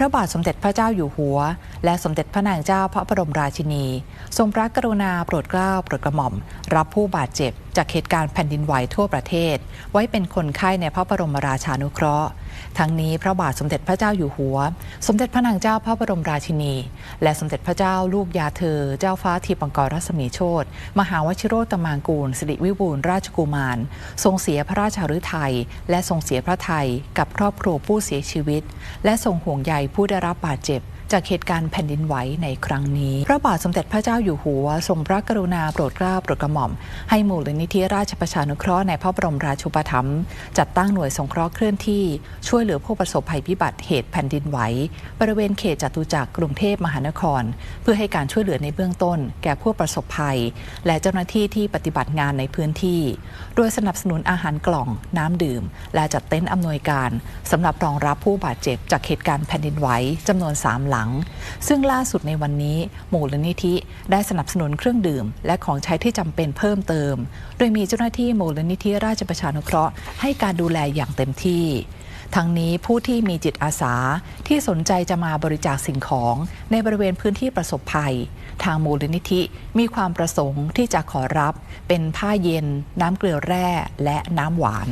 พระบาทสมเด็จพระเจ้าอยู่หัว และสมเด็จพระนางเจ้าพระบรมราชินี ทรงพระกรุณาโปรดเกล้าโปรดกระหม่อม รับผู้บาดเจ็บ จากเหตุการณ์แผ่นดินไหวทั่วประเทศ ไว้เป็นคนไข้ในพระบรมราชานุเคราะห์ ทั้งนี้พระบาทสมเด็จพระเจ้าอยู่หัว สมเด็จพระนางเจ้าพระบรมราชินี และสมเด็จพระเจ้าลูกยาเธอ เจ้าฟ้าทีปังกรรัศมีโชตมหาวชิโรตมางกูลสิริวิบูลราชกุมาร ทรงเสียพระราชฤทัยและทรงเสียพระไทยกับครอบครัวผู้เสียชีวิต และทรงห่วงใยผู้ได้รับบาดเจ็บ จากเหตุการณ์แผ่นดินไหวในครั้งนี้ พระบาทสมเด็จพระเจ้าอยู่หัว ทรงพระกรุณาโปรดเกล้าโปรดกระหม่อม ให้มูลนิธิราชประชานุเคราะห์ในพระบรมราชูปถัมภ์จัดตั้งหน่วยสงเคราะห์เคลื่อนที่ ช่วยเหลือผู้ประสบภัยพิบัติเหตุแผ่นดินไหว บริเวณเขตจตุจักรกรุงเทพมหานคร เพื่อให้การช่วยเหลือในเบื้องต้น แก่ผู้ประสบภัย และเจ้าหน้าที่ที่ปฏิบัติงานในพื้นที่ โดยสนับสนุนอาหารกล่องน้ำดื่ม และจัดเต็นท์อำนวยการสำหรับรองรับผู้บาดเจ็บจากเหตุการณ์แผ่นดินไหวจำนวน3หลังซึ่งล่าสุดในวันนี้มูลนิธิได้สนับสนุนเครื่องดื่ม และของใช้ที่จำเป็นเพิ่มเติม โดยมีเจ้าหน้าที่มูลนิธิราชประชานุเคราะห์ให้การดูแลอย่างเต็มที่ทั้งนี้ผู้ที่มีจิตอาสาที่สนใจจะมาบริจาคสิ่งของในบริเวณพื้นที่ประสบภัย ทางมูลนิธิมีความประสงค์ที่จะขอรับเป็นผ้าเย็น น้ำเกลือแร่ และน้ำหวาน